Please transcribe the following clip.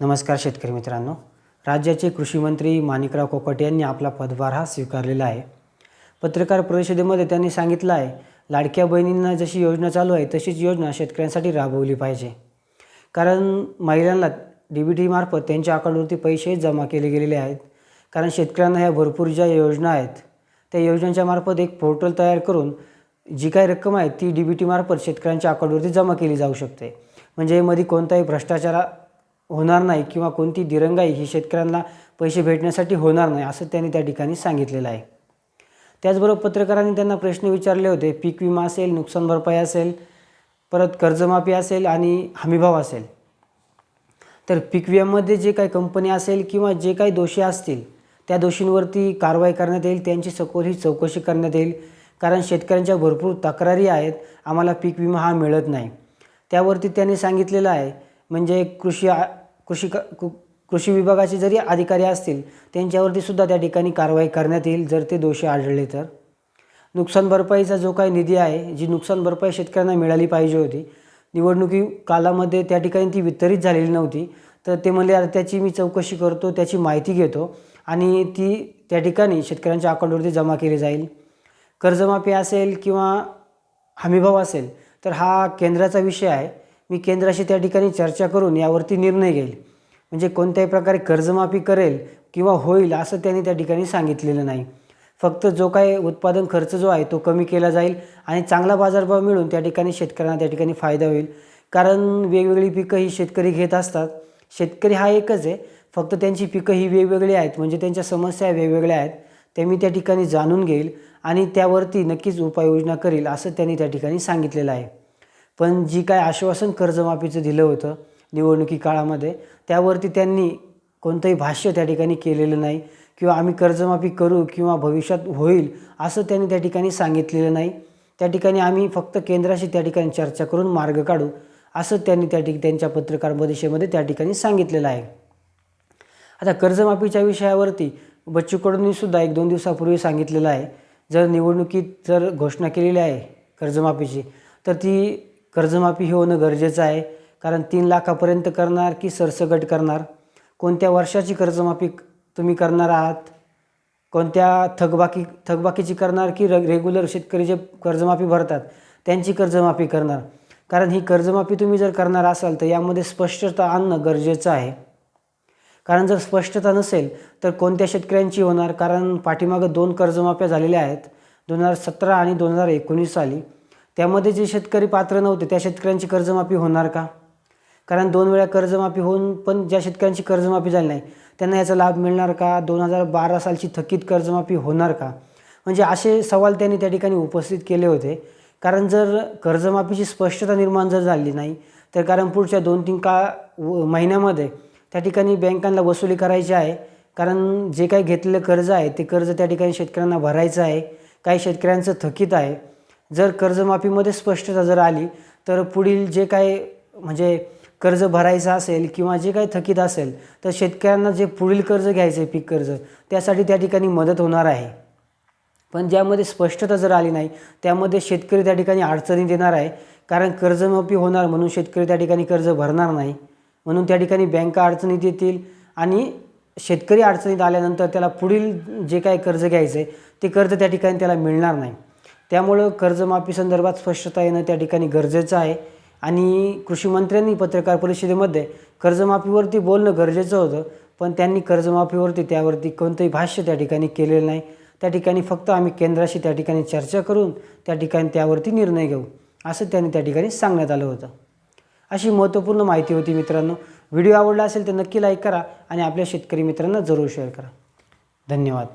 नमस्कार शेतकरी मित्रांनो. राज्याचे कृषीमंत्री माणिकराव कोकट यांनी आपला पदभार हा स्वीकारलेला आहे. पत्रकार परिषदेमध्ये त्यांनी सांगितलं आहे लाडक्या बहिणींना जशी योजना चालू आहे तशीच योजना शेतकऱ्यांसाठी राबवली पाहिजे. कारण महिलांना डी बी टीमार्फत त्यांच्या अकाउंटवरती पैसे जमा केले गेलेले आहेत. कारण शेतकऱ्यांना ह्या भरपूर ज्या योजना आहेत त्या योजनांच्या मार्फत एक पोर्टल तयार करून जी काही रक्कम आहे ती डी बी टीमार्फत शेतकऱ्यांच्या अकाउंटवरती जमा केली जाऊ शकते. म्हणजे यामध्ये कोणताही भ्रष्टाचार होणार नाही किंवा कोणती दिरंगाई ही शेतकऱ्यांना पैसे भेटण्यासाठी होणार नाही असं त्यांनी त्या ठिकाणी सांगितलेलं आहे. त्याचबरोबर पत्रकारांनी त्यांना प्रश्न विचारले होते पीक विमा असेल नुकसान भरपाई असेल परत कर्जमाफी असेल आणि हमीभाव असेल. तर पीक विम्यामध्ये जे काही कंपनी असेल किंवा जे काही दोषी असतील त्या दोषींवरती कारवाई करण्यात येईल त्यांची सखोल ही चौकशी करण्यात येईल. कारण शेतकऱ्यांच्या भरपूर तक्रारी आहेत आम्हाला पीक विमा हा मिळत नाही. त्यावरती त्यांनी सांगितलेलं आहे म्हणजे कृषी आ- कृषी क कृषी विभागाचे जरी अधिकारी असतील त्यांच्यावरती सुद्धा त्या ठिकाणी कारवाई करण्यात येईल जर ते दोषी आढळले तर. नुकसान भरपाईचा जो काही निधी आहे जी नुकसान भरपाई शेतकऱ्यांना मिळाली पाहिजे होती निवडणुकी कालामध्ये त्या ठिकाणी ती वितरित झालेली नव्हती तर ते म्हणले त्याची मी चौकशी करतो त्याची माहिती घेतो आणि ती त्या ठिकाणी शेतकऱ्यांच्या अकाउंटवरती जमा केली जाईल. कर्जमाफी असेल किंवा हमीभाव असेल तर हा केंद्राचा विषय आहे. मी केंद्राशी त्या ठिकाणी चर्चा करून यावरती निर्णय घेईल. म्हणजे कोणत्याही प्रकारे कर्जमाफी करेल किंवा होईल असं त्यांनी त्या ठिकाणी सांगितलेलं नाही. फक्त जो काही उत्पादन खर्च जो आहे तो कमी केला जाईल आणि चांगला बाजारभाव मिळून त्या ठिकाणी शेतकऱ्यांना त्या ठिकाणी फायदा होईल. कारण वेगवेगळी पिकं ही शेतकरी घेत असतात. शेतकरी हा एकच आहे. फक्त त्यांची पिकं ही वेगवेगळी आहेत. म्हणजे त्यांच्या समस्या वेगवेगळ्या आहेत. ते मी त्या ठिकाणी जाणून घेईल आणि त्यावरती नक्कीच उपाययोजना करील असं त्यांनी त्या ठिकाणी सांगितलेलं आहे. पण जी काय आश्वासन कर्जमाफीचं दिलं होतं निवडणुकी काळामध्ये त्यावरती त्यांनी कोणतंही भाष्य त्या ठिकाणी केलेलं नाही किंवा आम्ही कर्जमाफी करू किंवा भविष्यात होईल असं त्यांनी त्या ठिकाणी सांगितलेलं नाही. त्या ठिकाणी आम्ही फक्त केंद्राशी त्या ठिकाणी चर्चा करून मार्ग काढू असं त्यांनी त्या ठिक त्यांच्या पत्रकार परिषदेमध्ये त्या ठिकाणी सांगितलेलं आहे. आता कर्जमाफीच्या विषयावरती बच्चूकडूनही सुद्धा एक दोन दिवसापूर्वी सांगितलेलं आहे. जर निवडणुकीत जर घोषणा केलेली आहे कर्जमाफीची तर ती कर्जमाफी हे होणं गरजेचं आहे. कारण तीन लाखापर्यंत करणार की सरसकट करणार? कोणत्या वर्षाची कर्जमाफी तुम्ही करणार आहात? कोणत्या थकबाकी थकबाकीची करणार की र रेग्युलर शेतकरी जे कर्जमाफी भरतात त्यांची कर्जमाफी करणार? कारण ही कर्जमाफी तुम्ही जर करणार असाल तर यामध्ये स्पष्टता आणणं गरजेचं आहे. कारण जर स्पष्टता नसेल तर कोणत्या शेतकऱ्यांची होणार? कारण पाठीमागं दोन कर्जमाफ्या झालेल्या आहेत दोन हजार सतरा आणि दोन हजार एकोणीस साली. त्यामध्ये जे शेतकरी पात्र नव्हते त्या शेतकऱ्यांची कर्जमाफी होणार का? कारण दोन वेळा कर्जमाफी होऊन पण ज्या शेतकऱ्यांची कर्जमाफी झाली नाही त्यांना याचा लाभ मिळणार का? दोन हजार बारा सालची थकीत कर्जमाफी होणार का? म्हणजे असे सवाल त्यांनी त्या ठिकाणी उपस्थित केले होते. कारण जर कर्जमाफीची स्पष्टता निर्माण जर झाली नाही तर कारण पुढच्या दोन तीन का व- महिन्यामध्ये त्या ठिकाणी बँकांना वसुली करायची आहे. कारण जे काही घेतलेलं कर्ज आहे ते कर्ज त्या ठिकाणी शेतकऱ्यांना भरायचं आहे. काही शेतकऱ्यांचं थकीत आहे. जर कर्जमाफीमध्ये स्पष्टता जर आली तर पुढील जे काय म्हणजे कर्ज भरायचं असेल किंवा जे काही थकीत असेल तर शेतकऱ्यांना जे पुढील कर्ज घ्यायचं आहे पीक कर्ज त्यासाठी त्या ठिकाणी मदत होणार आहे. पण ज्यामध्ये स्पष्टता जर आली नाही त्यामध्ये शेतकरी त्या ठिकाणी अडचणीत येणार आहे. कारण कर्जमाफी होणार म्हणून शेतकरी त्या ठिकाणी कर्ज भरणार नाही. म्हणून त्या ठिकाणी बँका अडचणीत येतील आणि शेतकरी अडचणीत आल्यानंतर त्याला पुढील जे काही कर्ज घ्यायचं आहे ते कर्ज त्या ठिकाणी त्याला मिळणार नाही. त्यामुळं कर्जमाफी संदर्भात स्पष्टता येणं त्या ठिकाणी गरजेचं आहे. आणि कृषी मंत्र्यांनी पत्रकार परिषदेमध्ये कर्जमाफीवरती बोलणं गरजेचं होतं पण त्यांनी कर्जमाफीवरती त्यावरती कोणतंही भाष्य त्या ठिकाणी केलेलं नाही. त्या ठिकाणी फक्त आम्ही केंद्राशी त्या ठिकाणी चर्चा करून त्या ठिकाणी त्यावरती निर्णय घेऊ असं त्यांनी त्या ठिकाणी सांगण्यात आलं होतं. अशी महत्त्वपूर्ण माहिती होती मित्रांनो. व्हिडिओ आवडला असेल तर नक्की लाईक करा आणि आपल्या शेतकरी मित्रांना जरूर शेअर करा. धन्यवाद.